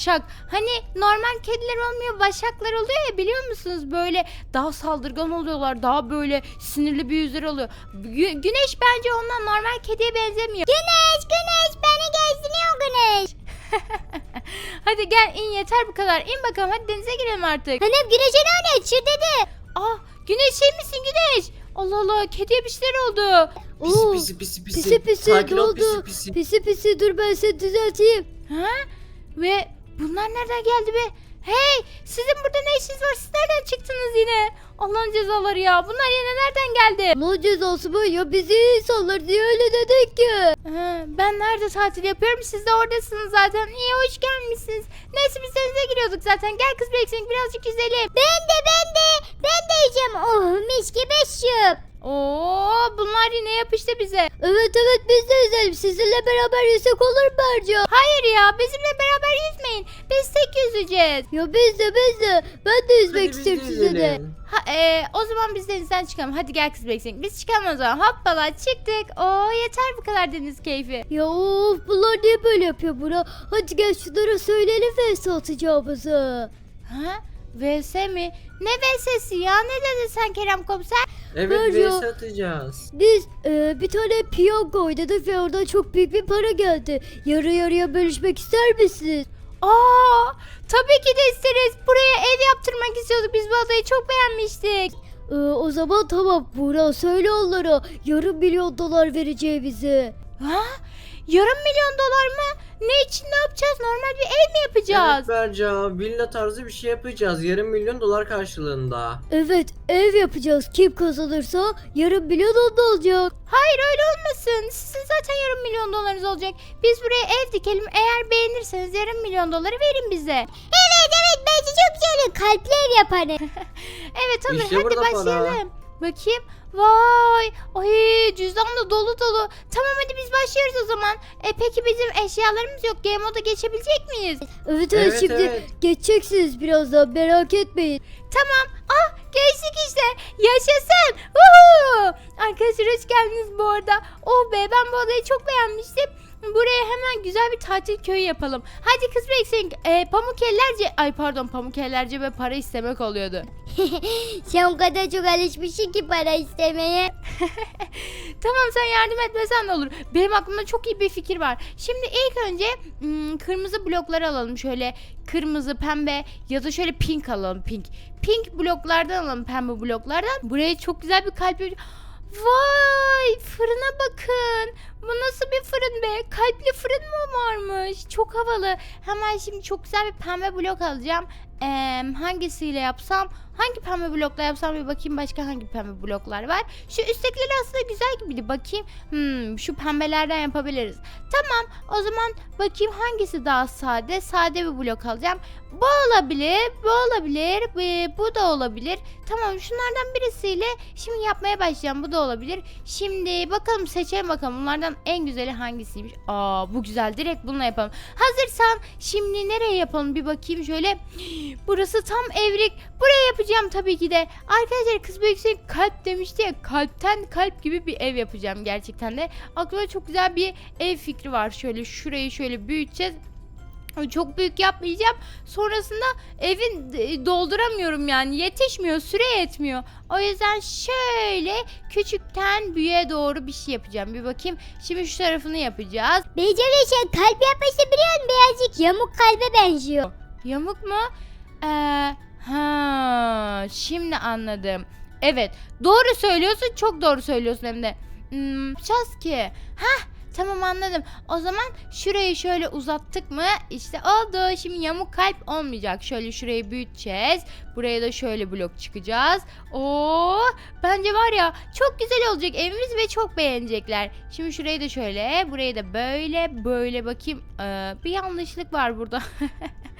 vaşak. Hani normal kediler olmuyor vaşaklar oluyor ya biliyor musunuz? Böyle daha saldırgan oluyorlar. Daha böyle sinirli bir yüzleri oluyor. Gü- güneş bence ondan normal kediye benzemiyor. Güneş güneş beni gezdiriyor güneş. Hadi gel in yeter bu kadar. İn bakalım hadi denize girelim artık. Hanım güneşe ne oynuyor? Çır dedi. Ah güneş şey misin güneş? Allah Allah kediye bir şeyler oldu. Oo, Pisi pisi pisi Pisi pisi Sakin ol, oldu? Pisi pisi. Pisi pisi dur ben seni düzelteyim. Ha? Ve bunlar nereden geldi be? Hey sizin burada ne işiniz var? Siz nereden çıktınız yine? Allah'ın cezaları ya. Bunlar yine nereden geldi? Ne cezası bu ya bizi insanlar diye öyle dedik ki. Ben nerede tatil yapıyorum? Siz de oradasınız zaten. İyi hoş gelmişsiniz. Neyse biz denize giriyorduk zaten. Gel kız Beksin birazcık yüzelim. Ben de ben de ben de yiyeceğim. Oh mis gibi şıp. Oo bunlar yine yapıştı bize. Evet evet biz de yüzelim. Sizinle beraber yüzsek olur mu Berca? Hayır ya bizimle beraber yüzmeyin. Biz tek yüzeceğiz. Ya biz de biz de. Ben de yüzmek Hadi biz istiyorum de size de. yüzelim. Ha, e, o zaman biz denizden çıkalım. Hadi gel kız Beksin. Biz çıkalım o zaman. Hoppala çıktık. Oo yeter bu kadar deniz keyfi. Ya of bunlar niye böyle yapıyor buna? Hadi gel şunlara söyleyelim ve atacağımızı. Ha? VS mi? Ne VS'si ya? Ne dedin sen Kerem komiser? Evet Berca. vs atacağız. Biz e, bir tane piyango oynadık ve oradan çok büyük bir para geldi. Yarı yarıya bölüşmek ister misiniz? Aa, tabii ki de isteriz. Buraya ev yaptırmak istiyorduk. Biz bu adayı çok beğenmiştik. E, o zaman tamam Buğra söyle onlara yarım milyon dolar vereceğimizi. Ha? Yarım milyon dolar mı? Ne için ne yapacağız? Normal bir ev mi yapacağız? Evet Berca villa tarzı bir şey yapacağız. Yarım milyon dolar karşılığında. Evet ev yapacağız. Kim kazanırsa yarım milyon onda olacak. Hayır öyle olmasın. Sizin zaten yarım milyon dolarınız olacak. Biz buraya ev dikelim. Eğer beğenirseniz yarım milyon doları verin bize. Evet evet bence çok güzel. Kalpli ev yaparım. Evet olur İşte hadi burada para. başlayalım. Bakayım. Vay. Ay cüzdan da dolu dolu. Tamam hadi biz başlıyoruz o zaman. E peki bizim eşyalarımız yok. Game moda geçebilecek miyiz? evet evet, Evet, şimdi evet. geçeceksiniz birazdan merak etmeyin. Tamam. Ah geçtik işte. Yaşasın. Woohoo! Arkadaşlar hoş geldiniz bu arada. Oh be ben bu odayı çok beğenmiştim. Buraya hemen güzel bir tatil köyü yapalım. Hadi kız Beksin. E, pamuk ellerce... Ay pardon pamuk ellerce ve para istemek oluyordu. Sen o kadar çok alışmışsın ki para istemeye. Tamam sen yardım etmesen de olur. Benim aklımda çok iyi bir fikir var. Şimdi ilk önce hmm, kırmızı blokları alalım. Şöyle kırmızı, pembe ya da şöyle pink alalım. Pink. Pink bloklardan alalım pembe bloklardan. Buraya çok güzel bir kalp Vay fırına bakın. Bu nasıl bir fırın be? Kalpli fırın mı varmış? Çok havalı. Hemen şimdi çok güzel bir pembe blok alacağım. Ee, hangisiyle yapsam? Hangi pembe blokla yapsam bir bakayım başka hangi pembe bloklar var. Şu üsttekileri aslında güzel gibiydi. Bakayım. Hmm, şu pembelerden yapabiliriz. Tamam. O zaman bakayım hangisi daha sade? Sade bir blok alacağım. Bu olabilir. Bu olabilir. Bu, da olabilir. Tamam şunlardan birisiyle şimdi yapmaya başlayacağım. Bu da olabilir. Şimdi bakalım seçelim bakalım. Bunlardan en güzeli hangisiymiş? Aa bu güzel. Direkt bununla yapalım. Hazırsan şimdi nereye yapalım bir bakayım şöyle. Burası tam evrik. Buraya yapacağım tabii ki de. Arkadaşlar kız büyüksek kalp demişti ya. Kalpten kalp gibi bir ev yapacağım gerçekten de. Aklımda çok güzel bir ev fikri var. Şöyle şurayı şöyle büyüteceğiz. Çok büyük yapmayacağım. Sonrasında evin e, dolduramıyorum yani. Yetişmiyor, süre yetmiyor. O yüzden şöyle küçükten büyüğe doğru bir şey yapacağım. Bir bakayım. Şimdi şu tarafını yapacağız. Beyceğim sen kalp yapmışsın biliyor musun? Birazcık yamuk kalbe benziyor. Yamuk mu? Ee, ha, şimdi anladım. Evet, doğru söylüyorsun. Çok doğru söylüyorsun hem de. Hmm, yapacağız ki. Hah, tamam anladım. O zaman şurayı şöyle uzattık mı? İşte oldu. Şimdi yamuk kalp olmayacak. Şöyle şurayı büyüteceğiz. Buraya da şöyle blok çıkacağız. Oo, bence var ya çok güzel olacak evimiz ve çok beğenecekler. Şimdi şurayı da şöyle, burayı da böyle, böyle bakayım. Ee, bir yanlışlık var burada.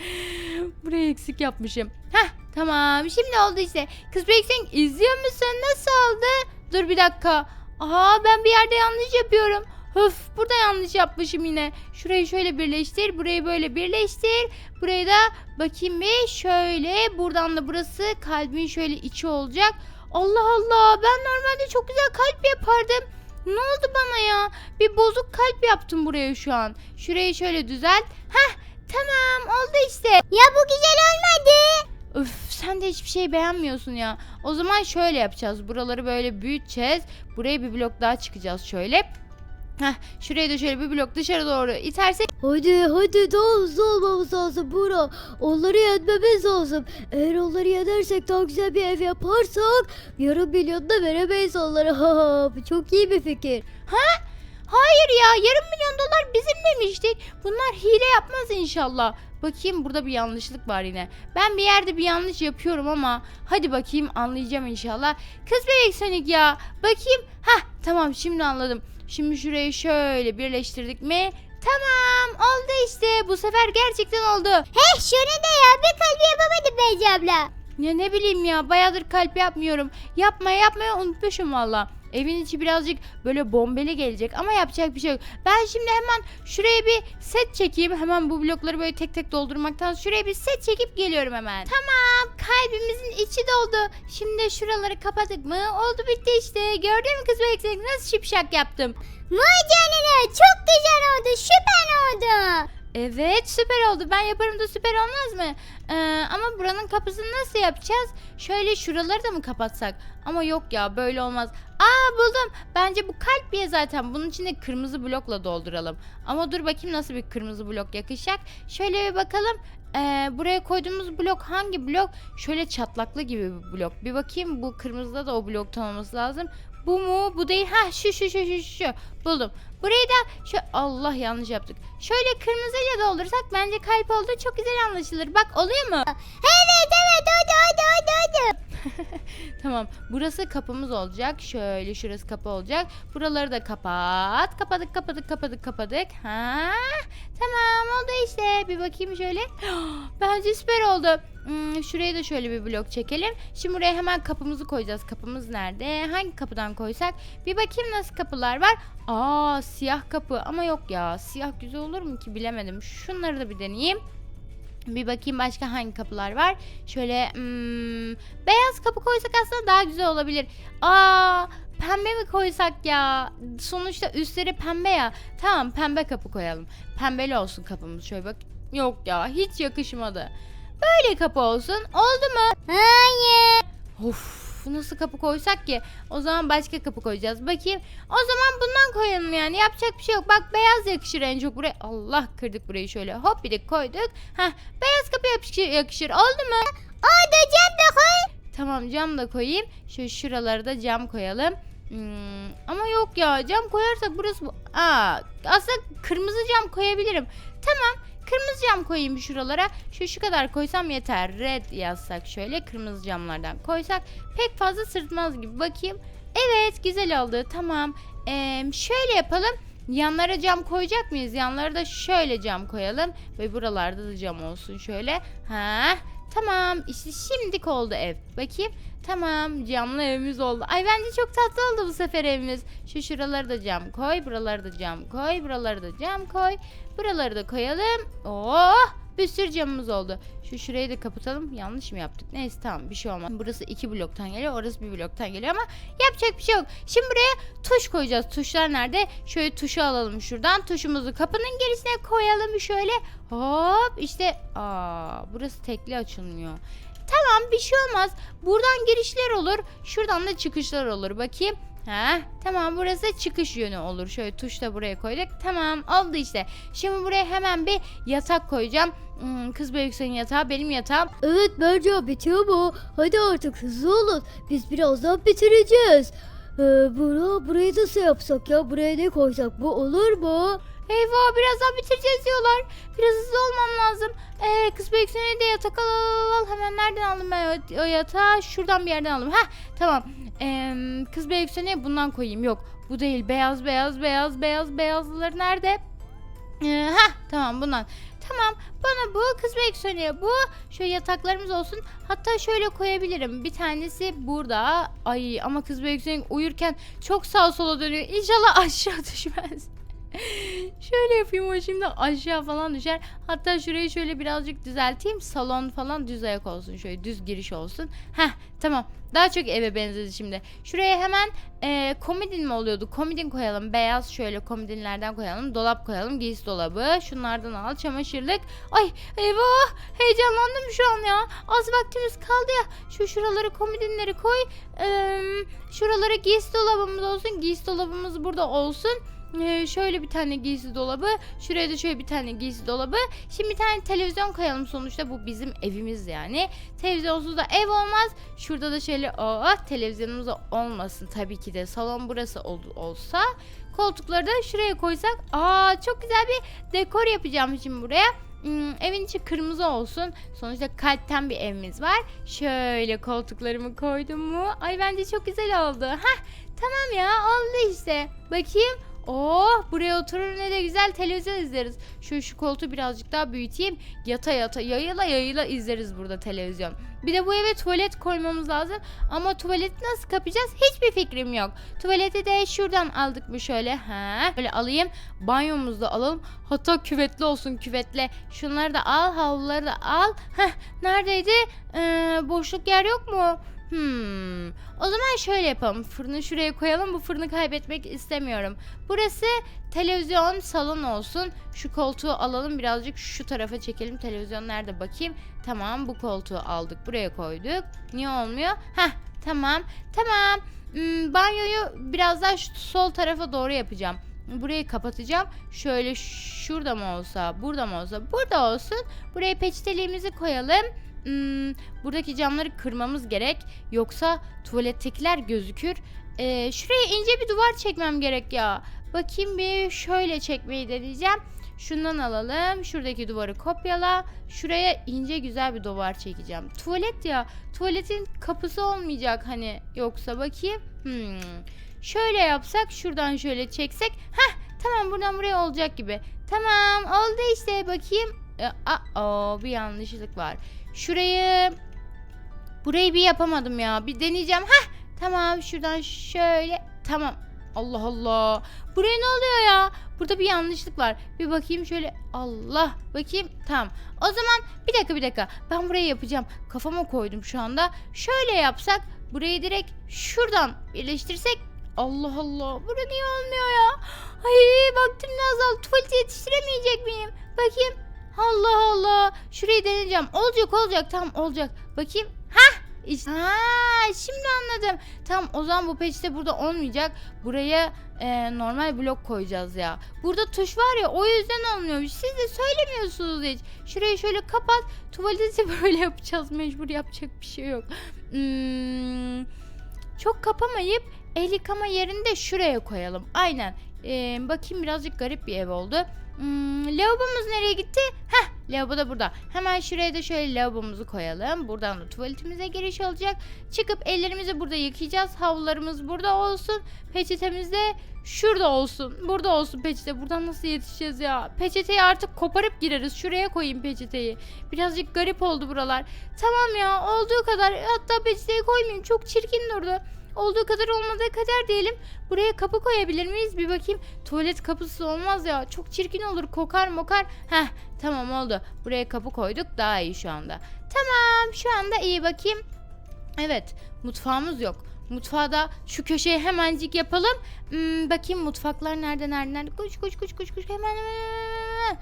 Burayı eksik yapmışım. Heh tamam şimdi oldu işte. Kız Brexing izliyor musun? Nasıl oldu? Dur bir dakika. Aha ben bir yerde yanlış yapıyorum. Höf burada yanlış yapmışım yine. Şurayı şöyle birleştir. Burayı böyle birleştir. Burayı da bakayım bir şöyle. Buradan da burası kalbin şöyle içi olacak. Allah Allah ben normalde çok güzel kalp yapardım. Ne oldu bana ya? Bir bozuk kalp yaptım buraya şu an. Şurayı şöyle düzelt. Heh tamam oldu işte. Ya bu güzel olmadı. Öf sen de hiçbir şey beğenmiyorsun ya. O zaman şöyle yapacağız. Buraları böyle büyüteceğiz. Buraya bir blok daha çıkacağız şöyle. Heh, şuraya da şöyle bir blok dışarı doğru itersek Hadi hadi daha hızlı olmamız lazım Bura. Onları yenmemiz lazım. Eğer onları yenersek daha güzel bir ev yaparsak yarım milyon da veremeyiz onlara. Ha ha bu çok iyi bir fikir. Hayır ya yarım milyon dolar bizim demiştik. Bunlar hile yapmaz inşallah. Bakayım burada bir yanlışlık var yine. Ben bir yerde bir yanlış yapıyorum ama hadi bakayım anlayacağım inşallah. Kız bebek Sonic ya. Bakayım. Hah tamam şimdi anladım. Şimdi şurayı şöyle birleştirdik mi? Tamam oldu işte. Bu sefer gerçekten oldu. Heh şunu da ya bir kalbi yapamadım Beyci abla. Ya ne bileyim ya bayağıdır kalp yapmıyorum. Yapmaya yapmaya unutmuşum valla. Evin içi birazcık böyle bombeli gelecek ama yapacak bir şey yok. Ben şimdi hemen şuraya bir set çekeyim. Hemen bu blokları böyle tek tek doldurmaktan şuraya bir set çekip geliyorum hemen. Tamam kalbimizin içi doldu. Şimdi şuraları kapadık mı? Oldu bitti işte. Gördün mü kız bebek nasıl şipşak yaptım. Vay canına çok güzel oldu süper oldu. Evet süper oldu. Ben yaparım da süper olmaz mı? Ee, ama buranın kapısını nasıl yapacağız? Şöyle şuraları da mı kapatsak? Ama yok ya böyle olmaz. Aa buldum. Bence bu kalp diye zaten. Bunun içinde kırmızı blokla dolduralım. Ama dur bakayım nasıl bir kırmızı blok yakışacak. Şöyle bir bakalım. Ee, buraya koyduğumuz blok hangi blok? Şöyle çatlaklı gibi bir blok. Bir bakayım bu kırmızıda da o bloktan olması lazım. Bu mu? Bu değil. Ha şu şu şu şu şu. Buldum. Burayı da şu Allah yanlış yaptık. Şöyle kırmızıyla doldursak bence kalp oldu. Çok güzel anlaşılır. Bak oluyor mu? Evet evet oldu oldu oldu oldu. Tamam. Burası kapımız olacak. Şöyle şurası kapı olacak. Buraları da kapat. Kapadık kapadık kapadık kapadık. Ha? Tamam oldu işte. Bir bakayım şöyle. Bence süper oldu. Hmm, şuraya da şöyle bir blok çekelim. Şimdi buraya hemen kapımızı koyacağız. Kapımız nerede? Hangi kapıdan koysak? Bir bakayım nasıl kapılar var. Aa siyah kapı ama yok ya. Siyah güzel olur mu ki bilemedim. Şunları da bir deneyeyim. Bir bakayım başka hangi kapılar var. Şöyle hmm, beyaz kapı koysak aslında daha güzel olabilir. Aa pembe mi koysak ya? Sonuçta üstleri pembe ya. Tamam pembe kapı koyalım. Pembeli olsun kapımız. Şöyle bak. Yok ya hiç yakışmadı. Böyle kapı olsun. Oldu mu? Hayır. Of nasıl kapı koysak ki? O zaman başka kapı koyacağız. Bakayım. O zaman bundan koyalım yani. Yapacak bir şey yok. Bak beyaz yakışır en çok buraya. Allah kırdık burayı şöyle. Hop bir de koyduk. Heh beyaz kapı yakışır, yakışır. Oldu mu? Oldu cam da koy. Tamam cam da koyayım. Şu şuraları da cam koyalım. Hmm, ama yok ya cam koyarsak burası bu. Aa, aslında kırmızı cam koyabilirim. Tamam kırmızı cam koyayım şuralara. Şu şu kadar koysam yeter. Red yazsak şöyle kırmızı camlardan koysak pek fazla sırtmaz gibi. Bakayım. Evet güzel oldu. Tamam. Ee, şöyle yapalım. Yanlara cam koyacak mıyız? Yanlara da şöyle cam koyalım. Ve buralarda da cam olsun şöyle. Ha, tamam. İşte şimdilik oldu ev. Bakayım. Tamam camlı evimiz oldu. Ay bence çok tatlı oldu bu sefer evimiz. Şu şuraları da cam koy. Buraları da cam koy. Buraları da cam koy. Buraları da koyalım. Oh bir sürü camımız oldu. Şu şurayı da kapatalım. Yanlış mı yaptık? Neyse tamam bir şey olmaz. Burası iki bloktan geliyor. Orası bir bloktan geliyor ama yapacak bir şey yok. Şimdi buraya tuş koyacağız. Tuşlar nerede? Şöyle tuşu alalım şuradan. Tuşumuzu kapının gerisine koyalım şöyle. Hop işte. Aa burası tekli açılmıyor. Tamam bir şey olmaz. Buradan girişler olur. Şuradan da çıkışlar olur. Bakayım. Ha, tamam burası çıkış yönü olur. Şöyle tuş da buraya koyduk. Tamam oldu işte. Şimdi buraya hemen bir yatak koyacağım. Hmm, kız büyüksün yatağı benim yatağım. Evet bence bitiyor mu? Hadi artık hızlı olun. Biz birazdan bitireceğiz. Ee, bura, burayı nasıl yapsak ya? Buraya ne koysak? Bu olur mu? Eyvah birazdan bitireceğiz diyorlar. Biraz hızlı olmam lazım. Ee, kız büyüksün de yatak al, al, al. Hemen nereden aldım ben o, yatağı? Şuradan bir yerden aldım. Heh tamam. Ee, kız büyüksün bundan koyayım. Yok bu değil. Beyaz beyaz beyaz beyaz beyazları nerede? Ee, heh tamam bundan. Tamam bana bu kız büyüksün bu. Şöyle yataklarımız olsun. Hatta şöyle koyabilirim. Bir tanesi burada. Ay ama kız büyüksün uyurken çok sağa sola dönüyor. İnşallah aşağı düşmez. şöyle yapayım o şimdi aşağı falan düşer. Hatta şurayı şöyle birazcık düzelteyim. Salon falan düz ayak olsun. Şöyle düz giriş olsun. Heh tamam. Daha çok eve benzedi şimdi. Şuraya hemen e, komodin mi oluyordu? Komodin koyalım. Beyaz şöyle komodinlerden koyalım. Dolap koyalım. Giysi dolabı. Şunlardan al. Çamaşırlık. Ay eyvah. Heyecanlandım şu an ya. Az vaktimiz kaldı ya. Şu şuraları komodinleri koy. Ee, şuralara giysi dolabımız olsun. Giysi dolabımız burada olsun. Ee, şöyle bir tane giysi dolabı. Şuraya da şöyle bir tane giysi dolabı. Şimdi bir tane televizyon koyalım sonuçta bu bizim evimiz yani. Televizyonsuz da ev olmaz. Şurada da şöyle oh, televizyonumuz olmasın tabii ki de. Salon burası ol- olsa. Koltukları da şuraya koysak. Aa çok güzel bir dekor yapacağım şimdi buraya. Hmm, evin içi kırmızı olsun. Sonuçta kalpten bir evimiz var. Şöyle koltuklarımı koydum mu? Ay bence çok güzel oldu. Hah tamam ya oldu işte. Bakayım. Oh buraya oturur ne de güzel televizyon izleriz. Şu şu koltuğu birazcık daha büyüteyim. Yata yata yayıla yayıla izleriz burada televizyon. Bir de bu eve tuvalet koymamız lazım. Ama tuvaleti nasıl kapayacağız hiçbir fikrim yok. Tuvaleti de şuradan aldık mı şöyle. Ha, böyle alayım. Banyomuzu da alalım. Hatta küvetli olsun küvetle. Şunları da al havluları da al. Heh, neredeydi? Ee, boşluk yer yok mu? Hmm. O zaman şöyle yapalım. Fırını şuraya koyalım. Bu fırını kaybetmek istemiyorum. Burası televizyon salon olsun. Şu koltuğu alalım birazcık şu tarafa çekelim. Televizyon nerede bakayım. Tamam bu koltuğu aldık. Buraya koyduk. Niye olmuyor? Heh tamam. Tamam. Hmm, banyoyu biraz daha şu sol tarafa doğru yapacağım. Burayı kapatacağım. Şöyle şurada mı olsa, burada mı olsa, burada olsun. Buraya peçeteliğimizi koyalım. Hmm, buradaki camları kırmamız gerek. Yoksa tuvalettekiler gözükür. Ee, şuraya ince bir duvar çekmem gerek ya. Bakayım bir şöyle çekmeyi deneyeceğim. Şundan alalım. Şuradaki duvarı kopyala. Şuraya ince güzel bir duvar çekeceğim. Tuvalet ya. Tuvaletin kapısı olmayacak hani. Yoksa bakayım. Hmm. Şöyle yapsak. Şuradan şöyle çeksek. Heh tamam buradan buraya olacak gibi. Tamam oldu işte bakayım. Ee, aa, bir yanlışlık var. Şurayı burayı bir yapamadım ya. Bir deneyeceğim. Heh tamam şuradan şöyle. Tamam. Allah Allah. Buraya ne oluyor ya? Burada bir yanlışlık var. Bir bakayım şöyle. Allah. Bakayım. Tamam. O zaman bir dakika bir dakika. Ben burayı yapacağım. Kafama koydum şu anda. Şöyle yapsak. Burayı direkt şuradan birleştirsek. Allah Allah. Burada niye olmuyor ya? Ay vaktim de azaldı. Tuvalete yetiştiremeyecek miyim? Bakayım. Allah Allah. Şurayı deneyeceğim. Olacak olacak. Tamam olacak. Bakayım. Hah. İşte. Ha, şimdi anladım. Tamam o zaman bu peçete burada olmayacak. Buraya e, normal blok koyacağız ya. Burada tuş var ya o yüzden olmuyormuş. Siz de söylemiyorsunuz hiç. Şurayı şöyle kapat. Tuvaleti böyle yapacağız. Mecbur yapacak bir şey yok. Hmm, çok kapamayıp el yıkama yerini de şuraya koyalım. Aynen. E, bakayım birazcık garip bir ev oldu. Hmm, lavabomuz nereye gitti? Heh, lavabo da burada. Hemen şuraya da şöyle lavabomuzu koyalım. Buradan da tuvaletimize giriş olacak. Çıkıp ellerimizi burada yıkayacağız. Havlularımız burada olsun. Peçetemiz de şurada olsun. Burada olsun peçete. Buradan nasıl yetişeceğiz ya? Peçeteyi artık koparıp gireriz. Şuraya koyayım peçeteyi. Birazcık garip oldu buralar. Tamam ya olduğu kadar. Hatta peçeteyi koymayayım. Çok çirkin durdu. Olduğu kadar olmadığı kadar diyelim. Buraya kapı koyabilir miyiz? Bir bakayım. Tuvalet kapısı olmaz ya. Çok çirkin olur. Kokar mokar. Heh tamam oldu. Buraya kapı koyduk. Daha iyi şu anda. Tamam şu anda iyi bakayım. Evet mutfağımız yok. Mutfağı da şu köşeye hemencik yapalım. Hmm, bakayım mutfaklar nerede nerede nerede. Koş koş koş koş koş hemen hemen hemen, hemen.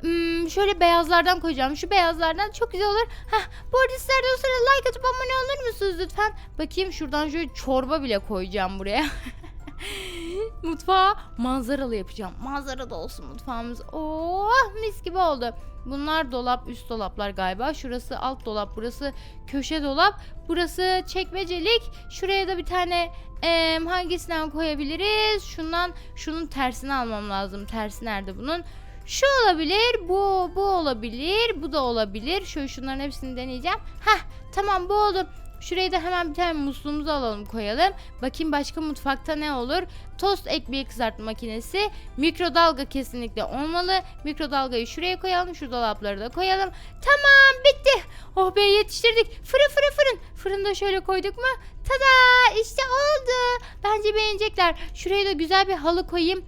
Hmm, şöyle beyazlardan koyacağım. Şu beyazlardan çok güzel olur. Heh, bu arada sizler de o sırada like atıp abone olur musunuz lütfen? Bakayım şuradan şöyle çorba bile koyacağım buraya. Mutfağı manzaralı yapacağım. Manzaralı olsun mutfağımız. Oh mis gibi oldu. Bunlar dolap, üst dolaplar galiba. Şurası alt dolap, burası köşe dolap. Burası çekmecelik. Şuraya da bir tane em, hangisinden koyabiliriz? Şundan, şunun tersini almam lazım. Tersi nerede bunun? Şu olabilir, bu, bu olabilir, bu da olabilir. Şöyle şunların hepsini deneyeceğim. Heh, tamam bu oldu. Şuraya da hemen bir tane musluğumuzu alalım koyalım. Bakayım başka mutfakta ne olur? Tost ekmeği kızartma makinesi. Mikrodalga kesinlikle olmalı. Mikrodalgayı şuraya koyalım. Şu dolapları da koyalım. Tamam bitti. Oh be yetiştirdik. Fırın fırın fırın. Fırında şöyle koyduk mu? Tada işte oldu. Bence beğenecekler. Şuraya da güzel bir halı koyayım.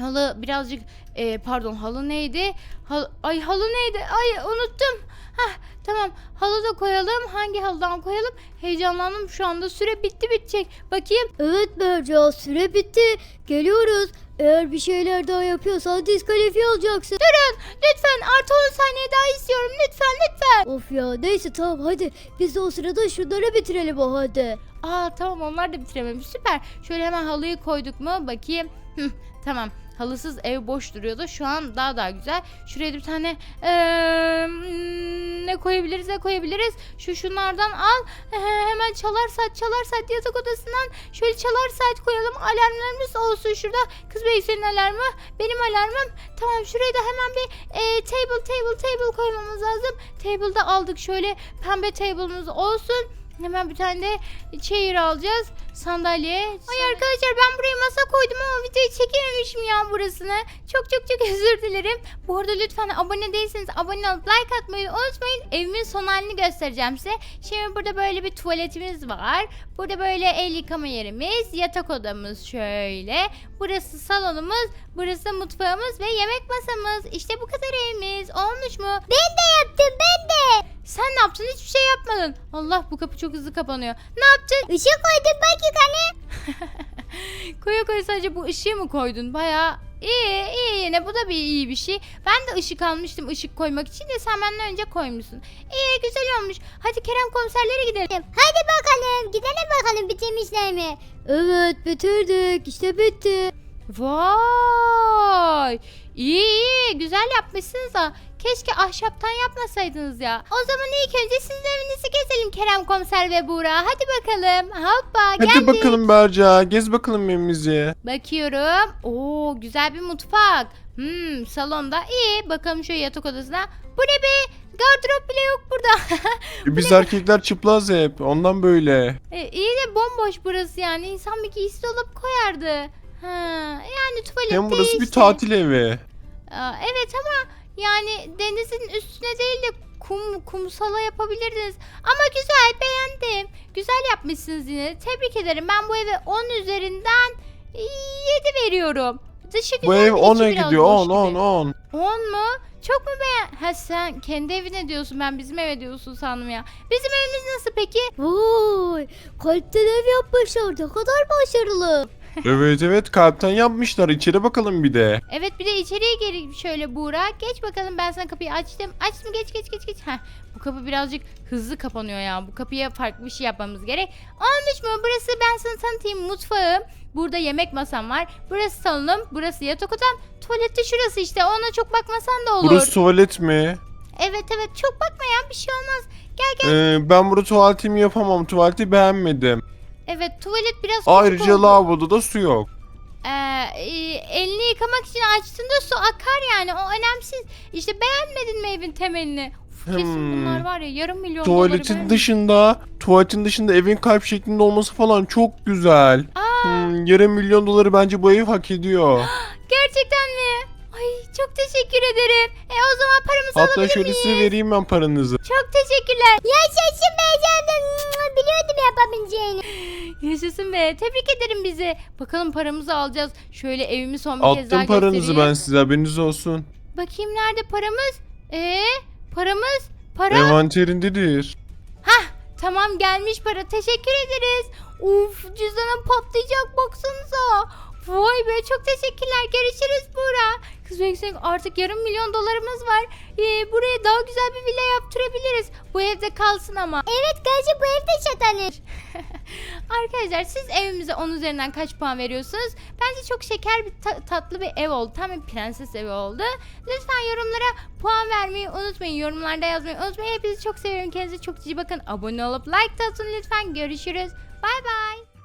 Halı birazcık e, pardon halı neydi? Hal- ay halı neydi? Ay unuttum. Hah tamam halı da koyalım. Hangi halıdan koyalım? Heyecanlandım şu anda. Süre bitti bitecek. Bakayım. Evet Berca süre bitti. Geliyoruz. Eğer bir şeyler daha yapıyorsan diskalifiye olacaksın. Durun lütfen artı 10 saniye daha istiyorum. Lütfen lütfen. Of ya neyse tamam hadi. Biz de o sırada şunları bitirelim o hadi. Aa tamam onlar da bitirememiş. Süper. Şöyle hemen halıyı koyduk mu? Bakayım. Hı, tamam. Halısız ev boş duruyordu. Şu an daha daha güzel. Şuraya bir tane hmm, ne koyabiliriz ne koyabiliriz? Şu şunlardan al. Ee, hemen çalar saat çalar saat yatak odasından şöyle çalar saat koyalım. Alarmlarımız olsun şurada. Kız Beysel'in alarmı. Benim alarmım. Tamam şuraya da hemen bir eee, table table table koymamız lazım. Table'da aldık şöyle pembe table'ımız olsun. Hemen bir tane de chair alacağız. Sandalye. Ay arkadaşlar ben buraya masa koydum ama videoyu çekememişim ya burasını. Çok çok çok özür dilerim. Bu arada lütfen abone değilseniz abone olup like atmayı unutmayın. Evimin son halini göstereceğim size. Şimdi burada böyle bir tuvaletimiz var. Burada böyle el yıkama yerimiz, yatak odamız şöyle. Burası salonumuz, burası mutfağımız ve yemek masamız. İşte bu kadar evimiz. Olmuş mu? Ben de yaptım ben de. Sen ne yaptın? Hiçbir şey yapmadın. Allah bu kapı çok hızlı kapanıyor. Ne yaptın? Işık koydum bak yukarı. Koya koya sadece bu ışığı mı koydun? Baya iyi iyi yine bu da bir iyi bir şey. Ben de ışık almıştım ışık koymak için de sen benden önce koymuşsun. İyi güzel olmuş. Hadi Kerem komiserlere gidelim. Hadi bakalım gidelim bakalım bitirmişler mi? Evet bitirdik işte bitti. Vay iyi iyi güzel yapmışsınız da keşke ahşaptan yapmasaydınız ya. O zaman ilk önce sizin evinizi gezelim Kerem komiser ve Buğra. Hadi bakalım. Hoppa Hadi geldik. bakalım Berca. Gez bakalım evimizi. Bakıyorum. Oo güzel bir mutfak. Hmm salonda iyi. Bakalım şu yatak odasına. Bu ne be? Gardırop bile yok burada. E, Biz erkekler çıplaz hep. Ondan böyle. e, iyi de bomboş burası yani. İnsan bir giysi dolap koyardı. Ha, yani tuvalet Hem burası değil bir işte. tatil evi. Aa, evet ama yani denizin üstüne değil de kum kumsala yapabilirdiniz. Ama güzel beğendim. Güzel yapmışsınız yine. Tebrik ederim. Ben bu eve 10 üzerinden 7 veriyorum. Dışı güzel Bu ev içi 10'a biraz gidiyor. boş 10 10 gibi. 10. 10 mu? Çok mu beğen... Ha sen kendi evine diyorsun ben bizim eve diyorsun sandım ya. Bizim evimiz nasıl peki? Vay kalpten ev yapmışlar ne kadar başarılı. Evet evet kalpten yapmışlar. İçeri bakalım bir de. Evet bir de içeriye geri şöyle Buğra. Geç bakalım ben sana kapıyı açtım. Açtım geç geç geç geç. Heh, bu kapı birazcık hızlı kapanıyor ya. Bu kapıya farklı bir şey yapmamız gerek. Olmuş mu? Burası ben sana tanıtayım mutfağım. Burada yemek masam var. Burası salonum. Burası yatak odam. Tuvalette şurası işte. Ona çok bakmasan da olur. Burası tuvalet mi? Evet evet çok bakma ya bir şey olmaz. Gel gel. Ee, ben burada tuvaletimi yapamam. Tuvaleti beğenmedim. Evet tuvalet biraz küçük Ayrıca oldu. lavaboda da su yok. Ee, e, elini yıkamak için açtığında su akar yani o önemsiz. İşte beğenmedin mi evin temelini? Uf, kesin Hmm. bunlar var ya yarım milyon doları Tuvaletin dışında, tuvaletin dışında evin kalp şeklinde olması falan çok güzel. Aa, Hmm, yarım milyon doları bence bu ev hak ediyor. gerçekten mi? Ay çok teşekkür ederim. E o zaman paramızı Hatta alabilir şöyle miyiz? size vereyim ben paranızı. Çok teşekkürler. Yaşasın beğendim biliyordum yapabileceğini. Yaşasın be. Tebrik ederim bizi. Bakalım paramızı alacağız. Şöyle evimi son bir kez daha Attım paranızı göstereyim. ben size haberiniz olsun. Bakayım nerede paramız? Ee, paramız? Para? Envanterindedir. Tamam gelmiş para. Teşekkür ederiz. Uf cüzdanım patlayacak baksanıza. Vay be çok teşekkürler. Görüşürüz Buğra. Kız Beksek artık yarım milyon dolarımız var. Ee, buraya daha güzel bir villa yaptırabiliriz. Bu evde kalsın ama. Evet gerçi bu evde çatanır. Arkadaşlar siz evimize 10 üzerinden kaç puan veriyorsunuz? Bence çok şeker bir ta- tatlı bir ev oldu. Tam bir prenses evi oldu. Lütfen yorumlara puan vermeyi unutmayın. Yorumlarda yazmayı unutmayın. Hepinizi çok seviyorum. Kendinize çok iyi bakın. Abone olup like de atın lütfen. Görüşürüz. Bay bay.